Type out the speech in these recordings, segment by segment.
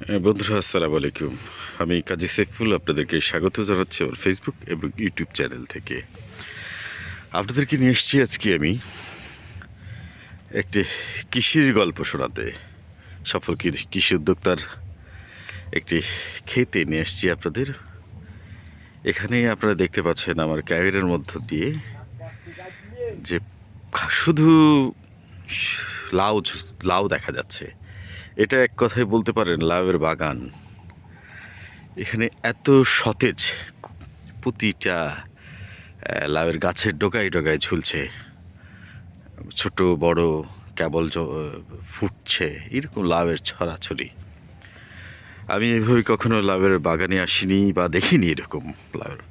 হ্যাঁ, বন্ধুরা আসসালামু আলাইকুম। আমি কাজী সেফুল আপনাদেরকে স্বাগত জানাচ্ছি আমার ফেসবুক এবং ইউটিউব চ্যানেল থেকে। আপনাদেরকে নিয়ে এসেছি আজকে আমি একটি কৃষির গল্প শোনাতে। সফল কৃষি উদ্যোক্তার একটি খেতে নিয়ে এসেছি আপনাদের। এখানে আপনারা দেখতে পাচ্ছেন আমার ক্যামেরার মধ্য দিয়ে যে শুধু লাউ লাউ দেখা যাচ্ছে। এটা এক কথায় বলতে পারেন, লাউয়ের বাগান। এখানে এত সতেজ প্রতিটা লাউয়ের গাছের ডোকায় ডোকায় ঝুলছে। ছোট, বড়, কেবল ফুটছে, এরকম লাউয়ের ছড়াছড়ি। আমি এভাবে কখনো লাউয়ের বাগানে আসিনি বা দেখিনি এরকম লাউয়ের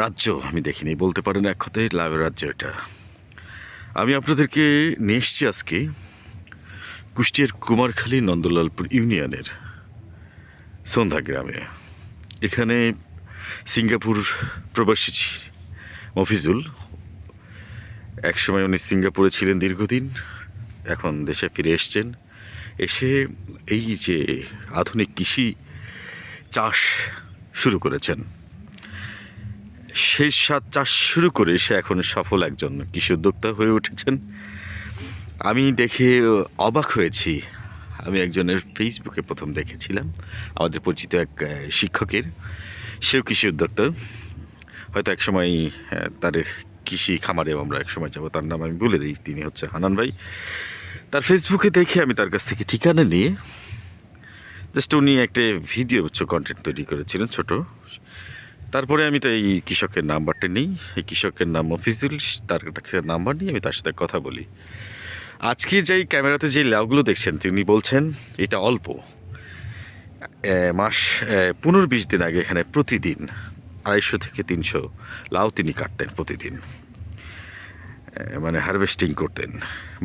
রাজ্য, আমি দেখিনি, বলতে পারেন এক কথায় লাউয়ের রাজ্য এটা। আমি আপনাদেরকে নিয়ে এসছি আজকে কুষ্টিয়ার কুমারখালী নন্দলালপুর ইউনিয়নের সন্ধ্যা গ্রামে এখানে সিঙ্গাপুর প্রবাসী মফিজুল। একসময় উনি সিঙ্গাপুরে ছিলেন দীর্ঘদিন, এখন দেশে ফিরে এসছেন। এসে এই যে আধুনিক কৃষি চাষ শুরু করেছেন। সেই সাত চাষ শুরু করে সে এখন সফল একজন কৃষি উদ্যোক্তা হয়ে উঠেছেন। আমি দেখে অবাক হয়েছি। আমি একজনের ফেসবুকে প্রথম দেখেছিলাম। আমাদের পরিচিত এক শিক্ষকের। সেও কৃষি উদ্যোক্তা। হয়তো এক সময় তার কৃষি খামারে আমরা এক সময় যাব। তার নাম আমি বলে দিই। তিনি হচ্ছে হানান ভাই। তার ফেসবুকে দেখে আমি তার কাছ থেকে ঠিকানা নিয়ে, জাস্ট উনি একটা ভিডিও উচ্চ কন্টেন্ট তৈরি করেছিলেন ছোট। তারপরে আমি তো এই কৃষকের নাম্বারটা নিই। এই কৃষকের নাম মফিজুল তার নাম্বার নিয়ে আমি তার সাথে কথা বলি। আজকে যেই ক্যামেরাতে যে লাউগুলো দেখছেন, তিনি বলছেন এটা অল্প। মাস পনেরো বিশ দিন আগে এখানে প্রতিদিন আড়াইশো থেকে তিনশো লাউ তিনি কাটতেন প্রতিদিন। মানে হারভেস্টিং করতেন।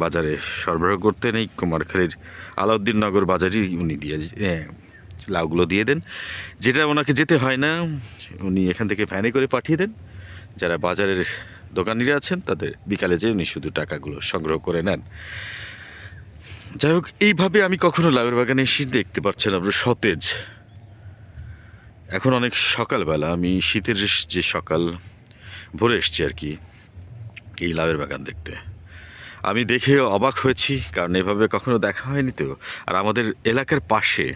বাজারে সরবরাহ করতেন এই কুমারখালীর আলাউদ্দিন নগর বাজারেই উনি দিয়ে লাউগুলো দিয়ে দেন। যেটা ওনাকে যেতে হয় না, উনি এখান থেকে ভ্যানে করে পাঠিয়ে দেন। যারা বাজারের দোকানিরা আছেন তাদের বিকালে যেয়ে উনি শুধু টাকাগুলো সংগ্রহ করে নেন। যাই হোক এইভাবে আমি কখনো লাউয়ের বাগানে এসে দেখতে পাচ্ছেন আমরা সতেজ। এখন অনেক সকালবেলা আমি শীতের যে সকাল ভোরে এসছি আর কি এই লাউয়ের বাগান দেখতে। আমি দেখে অবাক হয়েছি কারণ এভাবে কখনো দেখা হয়নি তো। আর আমাদের এলাকার পাশে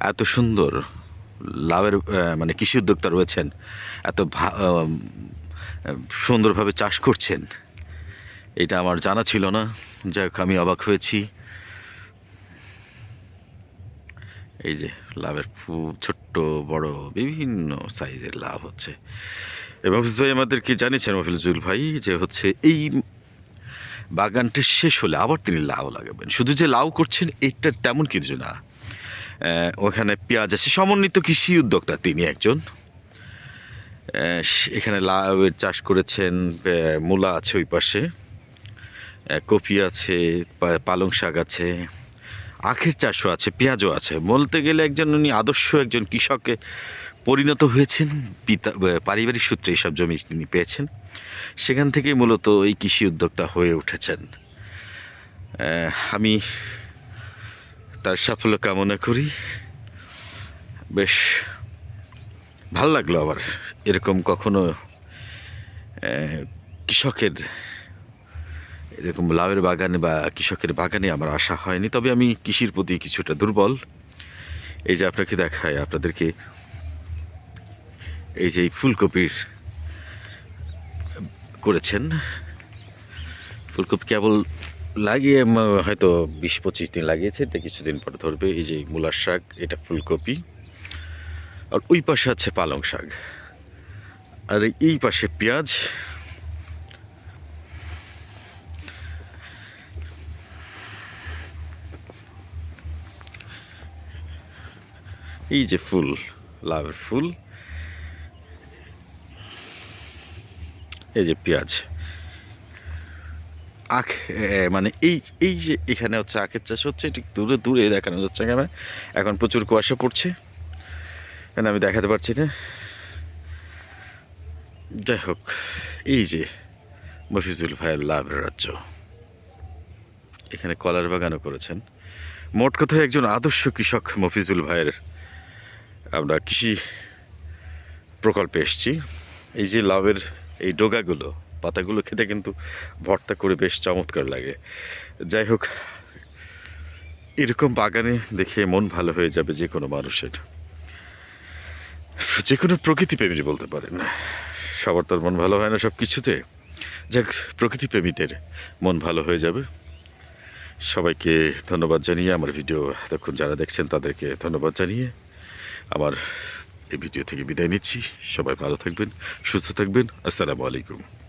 এত সুন্দর আহ, মানে কৃষি উদ্যোক্তা রয়েছেন এত সুন্দরভাবে চাষ করছেন। এটা আমার জানা ছিল না। যাই হোক, আমি অবাক হয়েছি। এই যে লাভের ছোট্ট, বড়, বিভিন্ন সাইজের লাভ হচ্ছে। এবং ভাই আমাদেরকে জানিয়েছেন মফিজুল ভাই? যে হচ্ছে এই বাগানটা শেষ হলে আবার তিনি লাউ লাগাবেন। শুধু যে লাউ করছেন, এটা তেমন কিছু না। ওখানে পেঁয়াজ আছে। সমন্বিত কৃষি উদ্যোক্তা তিনি একজন। এখানে লাউয়ের চাষ করেছেন মূলা আছে ওই পাশে কপি আছে পালং শাক আছে, আখের চাষও আছে, পেঁয়াজও আছে। বলতে গেলে একজন উনি আদর্শ একজন কৃষকে পরিণত হয়েছেন, পিতা পারিবারিক সূত্রে এইসব জমি তিনি পেয়েছেন। সেখান থেকে মূলত এই কৃষি উদ্যোক্তা হয়ে উঠেছেন। আমি তার সাফল্য কামনা করি। বেশ ভালো লাগল আবার। এরকম কখনো কৃষকের, এরকম লাউয়ের বাগানে বা কৃষকের বাগানে আমার আশা হয়নি। তবে আমি কৃষির প্রতি কিছুটা দুর্বল। এই যে আপনাকে দেখায় আপনাদেরকে এই যে এই ফুলকপির, করেছেন। ফুলকপি কেবল লাগিয়ে হয়তো বিশ পঁচিশ দিন লাগিয়েছে, এটা কিছুদিন পরে ধরবে। এই যে মূলার শাক, এটা ফুলকপি। আর ওই পাশে আছে পালং শাক। আর এই পাশে পেঁয়াজ। এই যে ফুল লাভের ফুল। এই যে পেঁয়াজ। আখ মানে এই এই যে এখানে হচ্ছে আখের চাষ হচ্ছে, ঠিক দূরে দূরে দেখানো যাচ্ছে কেন এখন প্রচুর কুয়াশা পড়ছে। কেন আমি দেখাতে পারছি না? যাই হোক, এই যে মফিজুল ভাইয়ের লাভের রাজ্য। এখানে কলার বাগানও করেছেন। মোট কথায় একজন আদর্শ কৃষক মফিজুল ভাইয়ের আমরা কৃষি প্রকল্পে এসেছি। এই যে লাভের এই ডোগাগুলো, পাতাগুলো খেতে কিন্তু ভর্তা করে বেশ চমৎকার লাগে। যাই হোক, এরকম বাগানে দেখে মন ভালো হয়ে যাবে যে কোনো মানুষের। যে কোনো প্রকৃতি প্রেমী বলতে পারেন। সবার তার মন ভালো হয় না সব কিছুতে যাক, প্রকৃতি প্রেমীদের মন ভালো হয়ে যাবে। সবাইকে ধন্যবাদ জানিয়ে আমার ভিডিও এতক্ষণ যারা দেখছেন তাদেরকে ধন্যবাদ জানিয়ে আমার এই ভিডিও থেকে বিদায় নিচ্ছি। সবাই ভালো থাকবেন, সুস্থ থাকবেন। আসসালামু আলাইকুম।